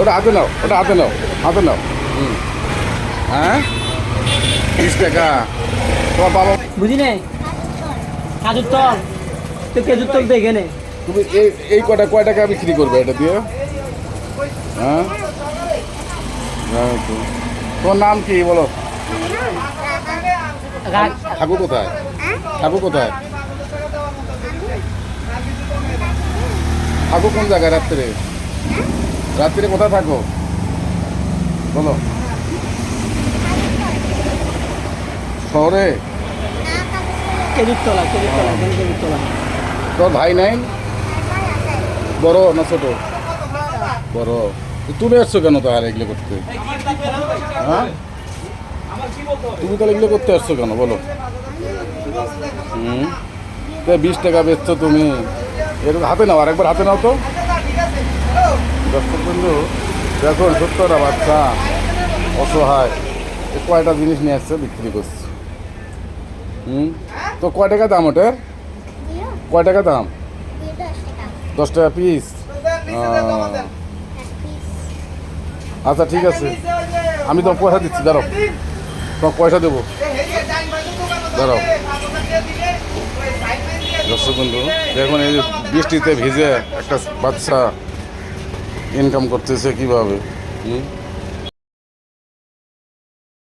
ওটা হাতে নাও ওটা হাতে নাও হাতে নাও হুম। হ্যাঁ? বিশ টাকা। তোমার বাবা বুঝি নে কাজুর তল। তো কেজুর তল তো এখানে তুমি এই এই কটা কয় টাকা বিক্রি করবে এটা দিয়ে? হ্যাঁ? হ্যাঁ তো। তোমার নাম কি বলো? রা- থাকো কোথায়? থাকো কোথায়? থাকো কোন জায়গায় রাত্রে? রাত্রে কোথায় থাকো? বলো। শহরে? তোর ভাই নাই? বড় না ছোট? বড়। তো তুমি আসছো কেন তাহলে এগুলো করতে? হ্যাঁ? তুমি তাহলে এগুলো করতে আসছো কেন? বলো। হুম? তো বিশ টাকা বেচছো তুমি। এরকম হাতে নাও আরেকবার হাতে নাও তো। দর্শক বন্ধু দেখুন সত্তরটা বাচ্চা অসহায়। কয়টা জিনিস নিয়ে আসছে বিক্রি করছে। হুম? তো কয় টাকা দাম ওটার? কয় টাকা দাম? দশ টাকা। পিস আচ্ছা ঠিক আছে। আমি তো পয়সা দিচ্ছি দাঁড়াও। তোমার পয়সা দেবো। দাঁড়াও। দর্শক বন্ধু দেখুন এই যে বৃষ্টিতে ভিজে একটা বাচ্চা ইনকাম করতেছে কিভাবে হুম